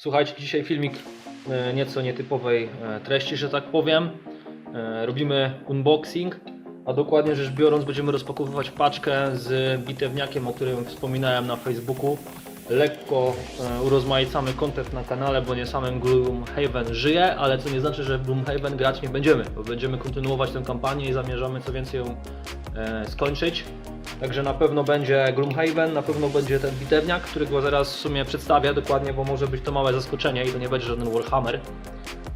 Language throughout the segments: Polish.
Słuchajcie, dzisiaj filmik e, nieco nietypowej e, treści, że tak powiem. E, Robimy unboxing, a dokładnie rzecz biorąc będziemy rozpakowywać paczkę z bitewniakiem, o którym wspominałem na Facebooku. Lekko urozmaicamy content na kanale, bo nie samym Gloomhaven żyje, ale co nie znaczy, że w Gloomhaven grać nie będziemy, bo będziemy kontynuować tę kampanię i zamierzamy co więcej ją skończyć. Także na pewno będzie Gloomhaven, na pewno będzie ten bitewniak, którego zaraz w sumie przedstawię dokładnie, bo może być to małe zaskoczenie i to nie będzie żaden Warhammer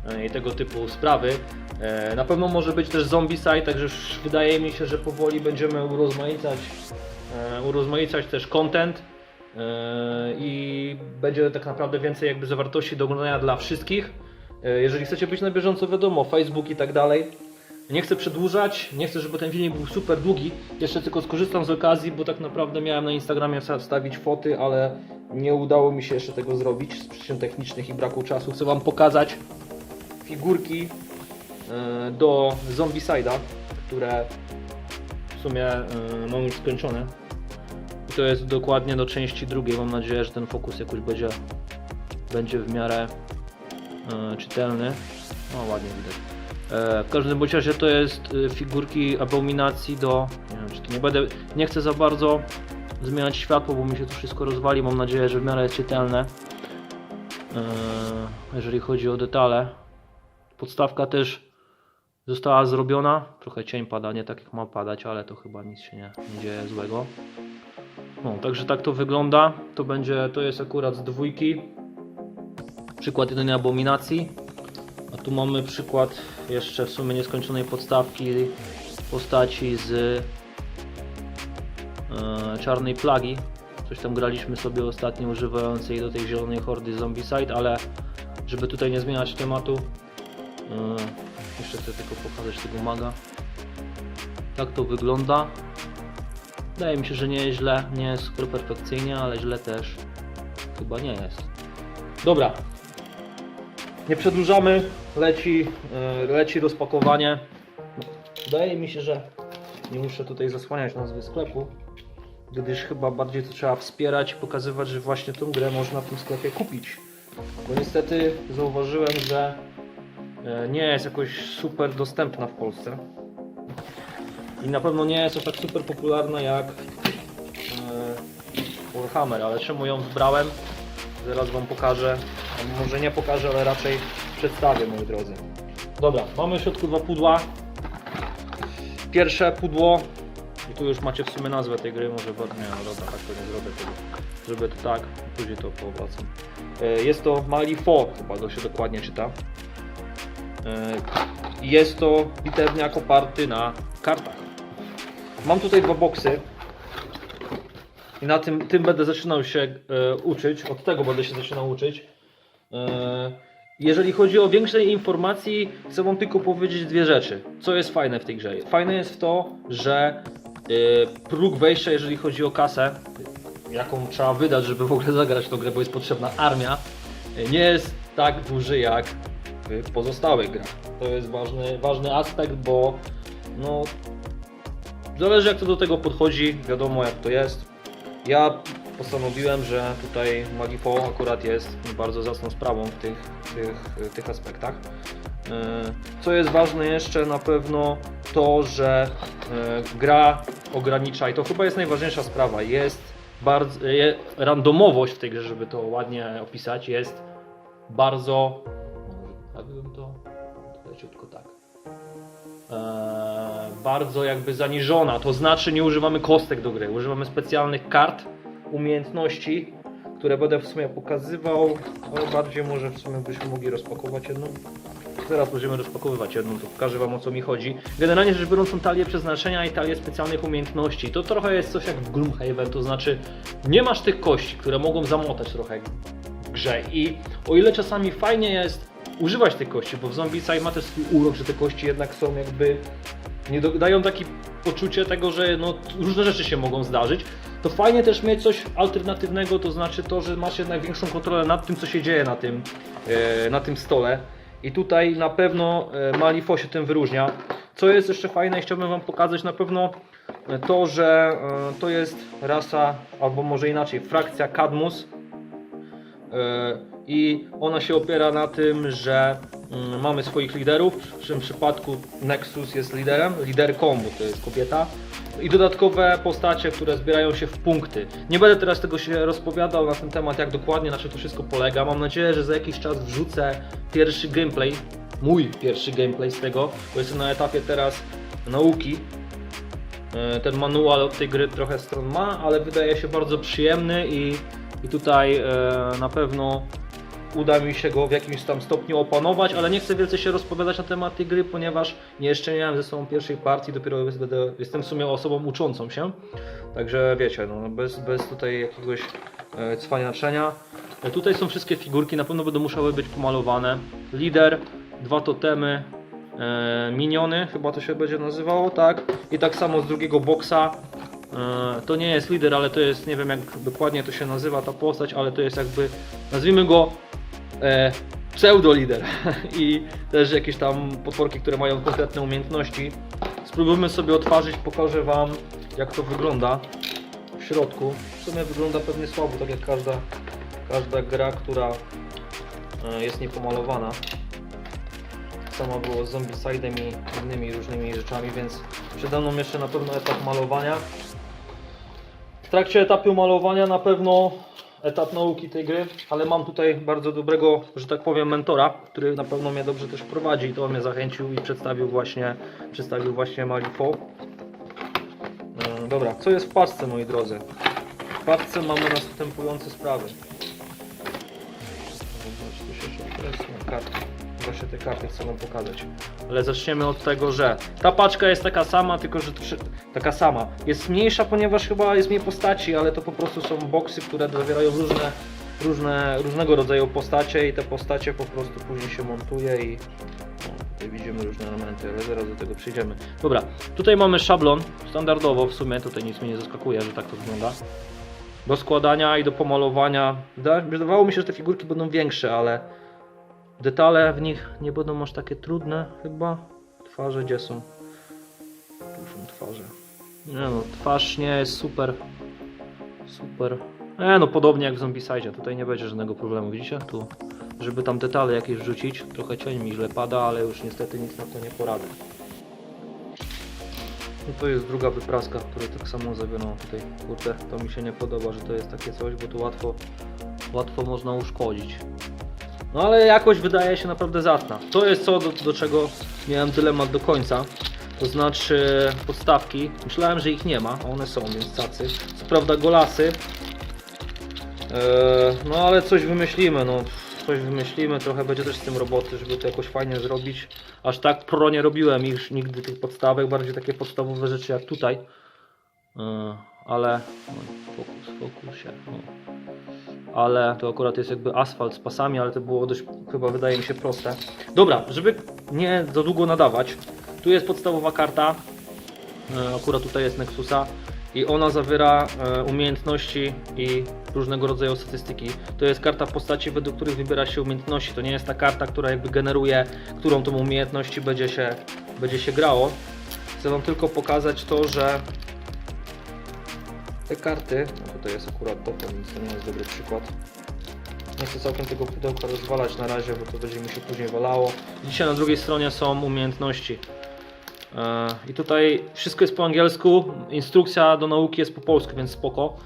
e, i tego typu sprawy. E, Na pewno może być też Zombicide, także już wydaje mi się, że powoli będziemy urozmaicać, e, urozmaicać też content i będzie tak naprawdę więcej jakby zawartości do oglądania dla wszystkich. Jeżeli chcecie być na bieżąco, wiadomo, Facebook i tak dalej. Nie chcę przedłużać, nie chcę, żeby ten filmik był super długi. Jeszcze tylko skorzystam z okazji, bo tak naprawdę miałem na Instagramie wsta- wstawić foty, ale nie udało mi się jeszcze tego zrobić z przyczyn technicznych i braku czasu. Chcę Wam pokazać figurki e, do Zombicide'a, które w sumie e, mam już skończone. I to jest dokładnie do części drugiej. Mam nadzieję, że ten fokus jakoś będzie, będzie w miarę e, czytelny. No ładnie widać. E, W każdym bądź razie to jest e, figurki abominacji do. Nie wiem, czy to nie będę. Nie chcę za bardzo zmieniać światło, bo mi się to wszystko rozwali. Mam nadzieję, że w miarę jest czytelne. E, Jeżeli chodzi o detale. Podstawka też została zrobiona. Trochę cień pada, nie tak jak ma padać, ale to chyba nic się nie, nie dzieje złego. No, także tak to wygląda. To będzie, to jest akurat z dwójki. Przykład jedynej abominacji. A tu mamy przykład jeszcze w sumie nieskończonej podstawki postaci z e, czarnej plagi. Coś tam graliśmy sobie ostatnio używającej do tej zielonej hordy Zombicide, ale żeby tutaj nie zmieniać tematu, e, jeszcze chcę tylko pokazać tego maga. Tak to wygląda. Wydaje mi się, że nie jest źle, nie jest super perfekcyjnie, ale źle też chyba nie jest. Dobra, nie przedłużamy, leci, e, leci rozpakowanie. Wydaje mi się, że nie muszę tutaj zasłaniać nazwy sklepu, gdyż chyba bardziej to trzeba wspierać i pokazywać, że właśnie tą grę można w tym sklepie kupić. Bo niestety zauważyłem, że e, nie jest jakoś super dostępna w Polsce. I na pewno nie jest to tak super popularna jak e, Warhammer, ale czemu ją wybrałem? Zaraz Wam pokażę. Może nie pokażę, ale raczej przedstawię, moi drodzy. Dobra, mamy w środku dwa pudła. Pierwsze pudło, i tu już macie w sumie nazwę tej gry, może ładnie, no dobra, tak to nie zrobię tego. Zrobię to tak, później to powracam. E, Jest to Malifaux, chyba go się dokładnie czyta. E, Jest to bitewniak oparty na kartach. Mam tutaj dwa boksy. I na tym, tym będę zaczynał się e, uczyć, od tego będę się zaczynał uczyć. E, jeżeli chodzi o większe informacji, chcę Wam tylko powiedzieć dwie rzeczy. Co jest fajne w tej grze? Fajne jest to, że e, próg wejścia, jeżeli chodzi o kasę, jaką trzeba wydać, żeby w ogóle zagrać tą grę, bo jest potrzebna armia, e, nie jest tak duży jak w pozostałych grach. To jest ważny, ważny aspekt, bo no, Zależy jak to do tego podchodzi, wiadomo jak to jest. Ja postanowiłem, że tutaj Magifo akurat jest bardzo zacną sprawą w tych, tych, tych aspektach. Yy, Co jest ważne jeszcze na pewno to, że yy, gra ogranicza i to chyba jest najważniejsza sprawa. Jest bardzo je, randomowość w tej grze, żeby to ładnie opisać, jest bardzo. Może bym to leciutko tak e, bardzo jakby zaniżona. To znaczy nie używamy kostek do gry, używamy specjalnych kart, umiejętności, które będę w sumie pokazywał. No, bardziej może w sumie byśmy mogli rozpakować jedną. Zaraz będziemy rozpakowywać jedną, to pokażę Wam o co mi chodzi. Generalnie rzecz biorąc są talie przeznaczenia i talie specjalnych umiejętności. To trochę jest coś jak w Gloomhaven, to znaczy nie masz tych kości, które mogą zamotać trochę grze i o ile czasami fajnie jest używać tych kości, bo w Zombicide ma też swój urok, że te kości jednak są jakby nie dają takie poczucie tego, że no, różne rzeczy się mogą zdarzyć, to fajnie też mieć coś alternatywnego, to znaczy to, że masz jednak większą kontrolę nad tym, co się dzieje na tym, e, na tym stole. I tutaj na pewno e, Malifaux się tym wyróżnia. Co jest jeszcze fajne i chciałbym Wam pokazać na pewno e, to, że to jest rasa, albo może inaczej, frakcja Cadmus. I ona się opiera na tym, że mamy swoich liderów. W tym przypadku Nexus jest liderem, liderką, bo to jest kobieta. I dodatkowe postacie, które zbierają się w punkty. Nie będę teraz tego się rozpowiadał na ten temat, jak dokładnie na czym to wszystko polega. Mam nadzieję, że za jakiś czas wrzucę pierwszy gameplay, mój pierwszy gameplay z tego, bo jestem na etapie teraz nauki. E, Ten manual od tej gry trochę stron ma, ale wydaje się bardzo przyjemny i, i tutaj e, na pewno uda mi się go w jakimś tam stopniu opanować, ale nie chcę więcej się rozpowiadać na temat tej gry, ponieważ nie jeszcze nie miałem ze sobą pierwszej partii, dopiero jestem w sumie osobą uczącą się. Także wiecie, no, bez, bez tutaj jakiegoś e, cwaniaczenia. E, tutaj są wszystkie figurki, na pewno będą musiały być pomalowane. Lider, dwa totemy, e, miniony, chyba to się będzie nazywało, tak? I tak samo z drugiego boksa. E, to nie jest lider, ale to jest, nie wiem jak dokładnie to się nazywa ta postać, ale to jest jakby, nazwijmy go e, pseudo-lider i też jakieś tam potworki, które mają konkretne umiejętności. Spróbujmy sobie otworzyć, pokażę Wam jak to wygląda w środku. W sumie wygląda pewnie słabo, tak jak każda, każda gra, która e, jest niepomalowana. Samo było z Zombicidem i innymi różnymi rzeczami, więc przede mną jeszcze na pewno etap malowania. W trakcie etapu malowania na pewno etap nauki tej gry, ale mam tutaj bardzo dobrego, że tak powiem, mentora, który na pewno mnie dobrze też prowadzi i to mnie zachęcił i przedstawił właśnie, przedstawił właśnie Malifo. E, Dobra, co jest w paczce moi drodzy? W paczce mamy następujące sprawy. Się jeszcze te karty chcę wam pokazać. Ale zaczniemy od tego, że ta paczka jest taka sama, tylko że taka sama. Jest mniejsza, ponieważ chyba jest mniej postaci, ale to po prostu są boksy, które zawierają różne, różne, różnego rodzaju postacie i te postacie po prostu później się montuje i no, widzimy różne elementy, ale zaraz do tego przyjdziemy. Dobra, tutaj mamy szablon, standardowo w sumie, tutaj nic mnie nie zaskakuje, że tak to wygląda. Do składania i do pomalowania. Wyda- Wydawało mi się, że te figurki będą większe, ale detale w nich nie będą aż takie trudne chyba. Twarze gdzie są? Tu są twarze. Nie no, twarz nie jest super. Super. E no podobnie jak w Zombicide, tutaj nie będzie żadnego problemu, widzicie? Tu, żeby tam detale jakieś wrzucić, trochę cień mi źle pada, ale już niestety nic na to nie poradzę. No to jest druga wypraska, której tak samo zawioną tutaj. Kurde, to mi się nie podoba, że to jest takie coś, bo tu łatwo, łatwo można uszkodzić. No ale jakoś wydaje się naprawdę zacna. To jest co, do, do czego miałem dylemat do końca. To znaczy podstawki. Myślałem, że ich nie ma, a one są, więc tacy. Co prawda golasy. Eee, no ale coś wymyślimy, no. Coś wymyślimy, trochę będzie też z tym roboty, żeby to jakoś fajnie zrobić. Aż tak pro nie robiłem już nigdy tych podstawek, bardziej takie podstawowe rzeczy jak tutaj. Eee, ale no, fokus, fokus się. No ale to akurat jest jakby asfalt z pasami, ale to było dość, chyba wydaje mi się proste. Dobra, żeby nie za długo nadawać, tu jest podstawowa karta, e, akurat tutaj jest Nexusa i ona zawiera e, umiejętności i różnego rodzaju statystyki. To jest karta postaci, według których wybiera się umiejętności. To nie jest ta karta, która jakby generuje, którą tą umiejętności będzie się, będzie się grało. Chcę Wam tylko pokazać to, że te karty, no tutaj jest akurat totem, więc to nie jest dobry przykład. Nie chcę całkiem tego pudełka rozwalać na razie, bo to będzie mi się później walało. Dzisiaj na drugiej stronie są umiejętności. E, I tutaj wszystko jest po angielsku, instrukcja do nauki jest po polsku, więc spoko.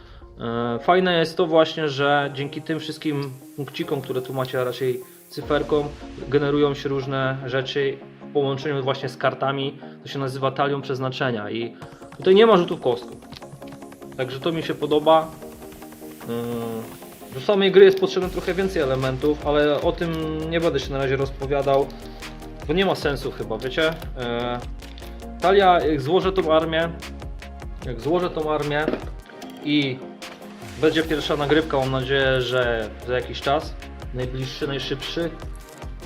E, Fajne jest to właśnie, że dzięki tym wszystkim punkcikom, które tu macie, a raczej cyferkom, generują się różne rzeczy w połączeniu właśnie z kartami. To się nazywa talią przeznaczenia i tutaj nie ma rzutów kostką. Także to mi się podoba. Yy, Do samej gry jest potrzebne trochę więcej elementów, ale o tym nie będę się na razie rozpowiadał, bo nie ma sensu chyba, wiecie? Yy, Talia, jak złożę tą armię, jak złożę tą armię i będzie pierwsza nagrywka, mam nadzieję, że za jakiś czas, najbliższy, najszybszy,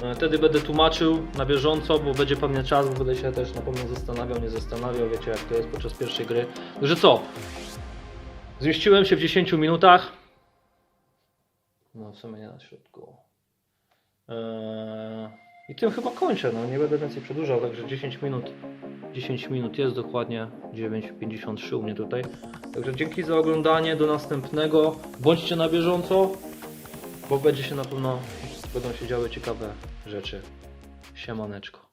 yy, Wtedy będę tłumaczył na bieżąco, bo będzie pewnie czas, bo będę się też na pewno zastanawiał, nie zastanawiał, wiecie jak to jest podczas pierwszej gry. Także co? Zmieściłem się w 10 minutach. No, w sumie nie na środku. Eee, I tym chyba kończę. No, nie będę więcej przedłużał, także 10 minut. 10 minut jest dokładnie 9.53 u mnie tutaj. Także dzięki za oglądanie. Do następnego. Bądźcie na bieżąco. bo będzie się na pewno, będą się działy ciekawe rzeczy. Siemaneczko.